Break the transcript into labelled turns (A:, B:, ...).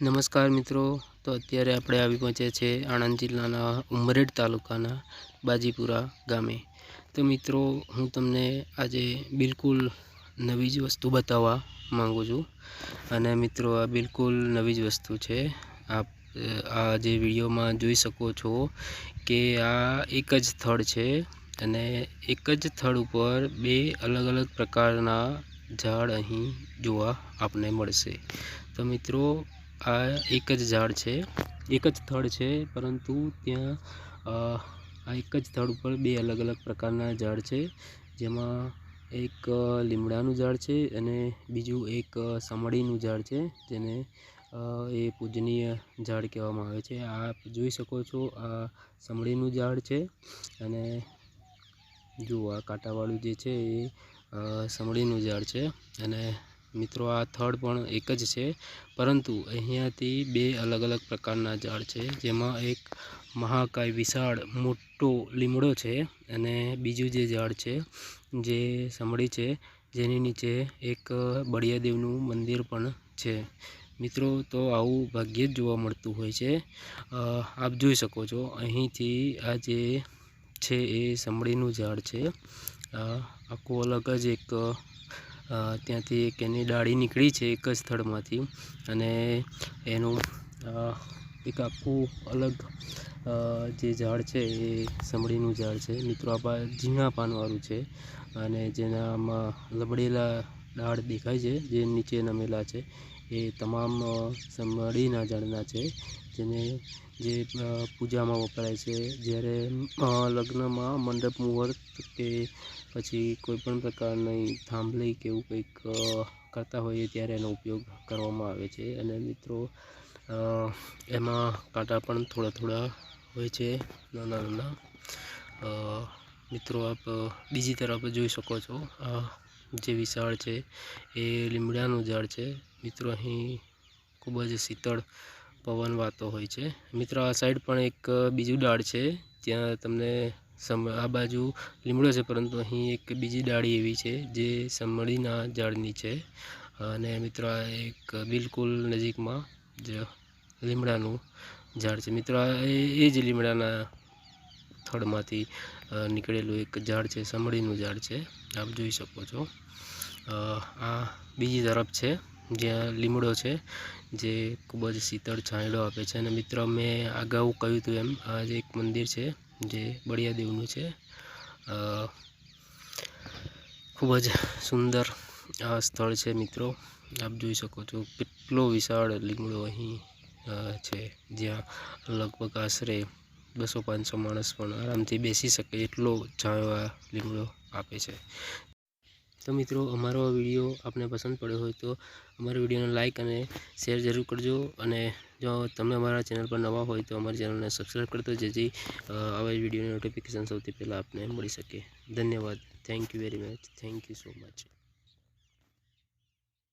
A: નમસ્કાર મિત્રો. તો અત્યારે આપણે આવી પહોંચ્યા છે આણંદ જિલ્લાના ઉમરેડ તાલુકાના બાજીપુરા ગામે. તો મિત્રો, હું તમને આજે બિલકુલ નવી જ વસ્તુ બતાવવા માગું છું. અને મિત્રો, આ બિલકુલ નવી જ વસ્તુ છે. આપ, આ જે વિડીયોમાં જોઈ શકો છો કે આ એક જ સ્થળ છે અને એક જ સ્થળ ઉપર બે અલગ અલગ પ્રકારના ઝાડ અહીં જોવા આપને મળશે. તો મિત્રો આ એક જ ઝાડ છે, એક જ સ્થળ છે, પરંતુ ત્યાં આ એક જ સ્થળ ઉપર બે અલગ અલગ પ્રકારના ઝાડ છે. જેમાં એક લીમડાનું ઝાડ છે અને બીજું એક સમડીનું ઝાડ છે, જેને એ પૂજનીય ઝાડ કહેવામાં આવે છે. આપ જોઈ શકો છો, આ સમડીનું ઝાડ છે અને જુઓ, આ કાંટાવાળું જે છે એ સમડીનું ઝાડ છે અને મિત્રો, આ થડ પણ એક જ છે. પરંતુ અહીંયાથી બે અલગ અલગ પ્રકારના ઝાડ છે. જેમાં એક મહાકાય વિશાળ મોટો લીમડો છે અને બીજું જે ઝાડ છે જે સમળી છે, જેની નીચે એક બળિયાદેવનું મંદિર પણ છે. મિત્રો, તો આવું ભાગ્યે જ જોવા મળતું હોય છે. આપ જોઈ શકો છો, અહીંથી આ જે છે એ સમળીનું ઝાડ છે. આખું અલગ જ એક ત્યાંથી એક એની ડાળી નીકળી છે એક જ સ્થળમાંથી. અને એનું એક આખું અલગ જે ઝાડ છે એ સમડીનું ઝાડ છે. મિત્રો, આ ઝીણા પાનવાળું છે. અને જેનામાં લબડેલા ડાળ દેખાય છે, જે નીચે નમેલા છે. એ તમામ સમડીના જળના છે, જેને, જે પૂજામાં વપરાય છે. જ્યારે લગ્નમાં મંડપ મુહૂર્ત કે પછી કોઈપણ પ્રકારની થાંભલી કે એવું કંઈક કરતા હોઈએ ત્યારે એનો ઉપયોગ કરવામાં આવે છે. અને મિત્રો એમાં કાંટા પણ થોડા થોડા હોય છે, નાના નાના. મિત્રો, આપ બીજી તરફ જોઈ શકો છો. આ જે વિશાળ છે એ લીમડાનું ઝાડ છે. મિત્રો, અહીં ખૂબ જ શીતળ પવન વાતો હોય છે. મિત્રો, આ સાઈડ પણ એક બીજું ડાળ છે ત્યાં તમને સમ, આ બાજુ લીમડો છે, પરંતુ અહીં એક બીજી ડાળી એવી છે, જે સમળીના ઝાડની છે. અને મિત્રો, આ એક બિલકુલ નજીકમાં જ લીમડાનું ઝાડ છે. મિત્રો એ જ લીમડાના થડમાંથી નીકળેલું એક ઝાડ છે સમળીનું ઝાડ છે. આપ જોઈ શકો છો. આ બીજી તરફ છે, જ્યાં લીમડો છે, જે ખૂબ જ શીતળ છાંયડો આપે છે. અને મિત્રો, મેં અગાઉ કહ્યું હતું એમ, આ જે એક મંદિર છે, જે બળિયાદેવનું છે ખૂબ જ સુંદર આ સ્થળ છે મિત્રો. આપ જોઈ શકો છો કેટલો વિશાળ લીમડો અહીં છે, જ્યાં લગભગ આશરે બસો પાંચસો માણસ પણ આરામથી બેસી શકે એટલો છાંયો આ લીમડો આપે છે. તો મિત્રો, અમારો વીડિયો આપને પસંદ પડ્યો હોય તો અમારા વિડીયોને લાઇક અને શેર જરૂર કરજો અને જો તમે અમારા ચેનલ પર નવા હોય તો અમારી ચેનલને સબસ્ક્રાઈબ કરજો જેથી આવા વિડીયોની નોટિફિકેશન સૌથી પહેલાં આપને મળી શકે. ધન્યવાદ. Thank you very much thank you so much